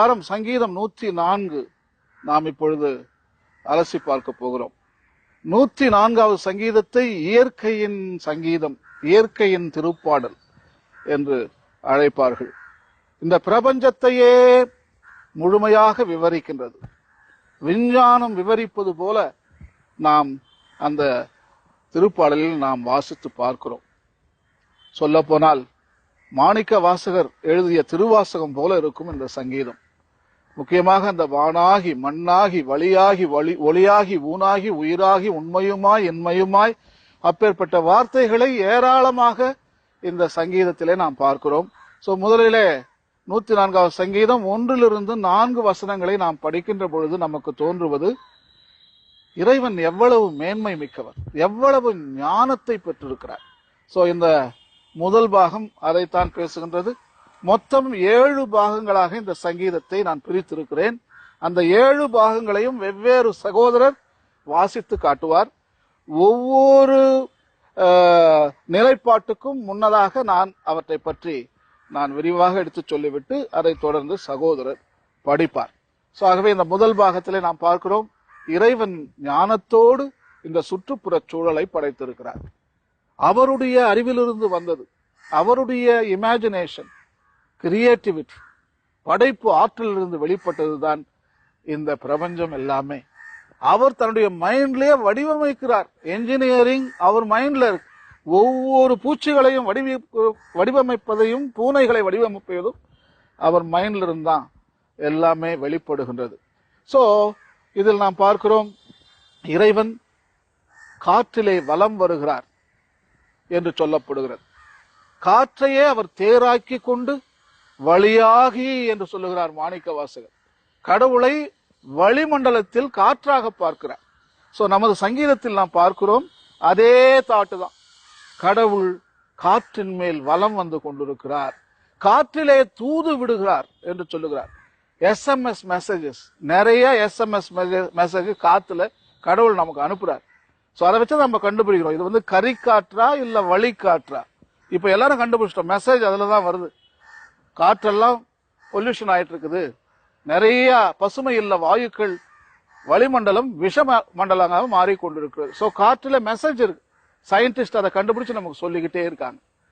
வாரம் சங்கீதம் நூற்றி நான்கு நாம் இப்பொழுது அலசி பார்க்க போகிறோம். நூற்றி நான்காவது சங்கீதத்தை இயற்கையின் சங்கீதம் இயற்கையின் திருப்பாடல் என்று அழைப்பார்கள். இந்த பிரபஞ்சத்தையே முழுமையாக விவரிக்கின்றது. விஞ்ஞானம் விவரிப்பது போல நாம் அந்த திருப்பாடலில் நாம் வாசித்து பார்க்கிறோம். சொல்ல போனால் மாணிக்க வாசகர் எழுதிய திருவாசகம் போல இருக்கும் இந்த சங்கீதம். முக்கியமாக அந்த வானாகி மண்ணாகி வழியாகி வழி ஒளியாகி ஊனாகி உயிராகி உண்மையுமாய் என்மையுமாய் அப்பேற்பட்ட வார்த்தைகளை ஏராளமாக இந்த சங்கீதத்திலே நாம் பார்க்கிறோம். சோ முதலிலே நூத்தி நான்காவது சங்கீதம் ஒன்றிலிருந்து நான்கு வசனங்களை நாம் படிக்கின்ற பொழுது நமக்கு தோன்றுவது இறைவன் எவ்வளவு மேன்மை மிக்கவர் எவ்வளவு ஞானத்தை பெற்றிருக்கிறார். சோ இந்த முதல் பாகம் அதைத்தான் பேசுகின்றது. மொத்தம் ஏழு பாகங்களாக இந்த சங்கீதத்தை நான் பிரித்திருக்கிறேன். அந்த ஏழு பாகங்களையும் வெவ்வேறு சகோதரர் வாசித்து காட்டுவார். ஒவ்வொரு நிலைப்பாட்டுக்கும் முன்னதாக நான் அவற்றை பற்றி நான் விரிவாக எடுத்து சொல்லிவிட்டு அதை தொடர்ந்து சகோதரர் படிப்பார். ஸோ ஆகவே இந்த முதல் பாகத்திலே நாம் பார்க்கிறோம். இறைவன் ஞானத்தோடு இந்த சுற்றுப்புறச் சூழலை படைத்திருக்கிறார். அவருடைய அறிவிலிருந்து வந்தது. அவருடைய இமேஜினேஷன் கிரியேட்டிவிட்டி படைப்பு ஆற்றலிலிருந்து வெளிப்பட்டதுதான் இந்த பிரபஞ்சம் எல்லாமே. அவர் தன்னுடைய மைண்ட்லயே வடிவமைக்கிறார். என்ஜினியரிங் அவர் மைண்ட்ல இருக்கு. ஒவ்வொரு பூச்சிகளையும் வடிவமைப்பு வடிவமைப்பதையும் பூனைகளை வடிவமைப்பதும் அவர் மைண்ட்ல இருந்தான். எல்லாமே வெளிப்படுகின்றது. சோ இதில் நாம் பார்க்கிறோம் இறைவன் காற்றிலே வலம் வருகிறார் என்று சொல்லப்படுகிறது. காற்றையே அவர் தேராக்கி கொண்டு வழியாகி என்று சொல்லுகிறார் மாணிக்க வாசகர் கடவுளை வளிமண்டலத்தில் காற்றாக பார்க்கிறார். சோ நமது சங்கீதத்தில் நாம் பார்க்கிறோம் அதே தாட்டு தான். கடவுள் காற்றின் மேல் வலம் வந்து கொண்டிருக்கிறார். காற்றிலே தூது விடுகிறார் என்று சொல்லுகிறார். எஸ்எம்எஸ் மெசேஜஸ் நிறைய எஸ்எம்எஸ் மெசேஜ் காத்துல கடவுள் நமக்கு அனுப்புறார். ஸோ அதை வச்சு நம்ம கண்டுபிடிக்கிறோம். இது வந்து கறி காற்றா இல்லை வழி காற்றா இப்போ எல்லாரும் கண்டுபிடிச்சிட்டோம். மெசேஜ் அதில் தான் வருது. காற்றெல்லாம் பொல்யூஷன் ஆயிட்டு இருக்குது நிறைய பசுமை இல்ல வாயுக்கள் வளிமண்டலம் விஷ ம- மண்டலமாக மாறிக்கொண்டிருக்கிறது. ஸோ காற்றுல மெசேஜ் இருக்கு. சயின்டிஸ்ட் அதை கண்டுபிடிச்சு நமக்கு சொல்லிக்கிட்டே இருக்காங்க.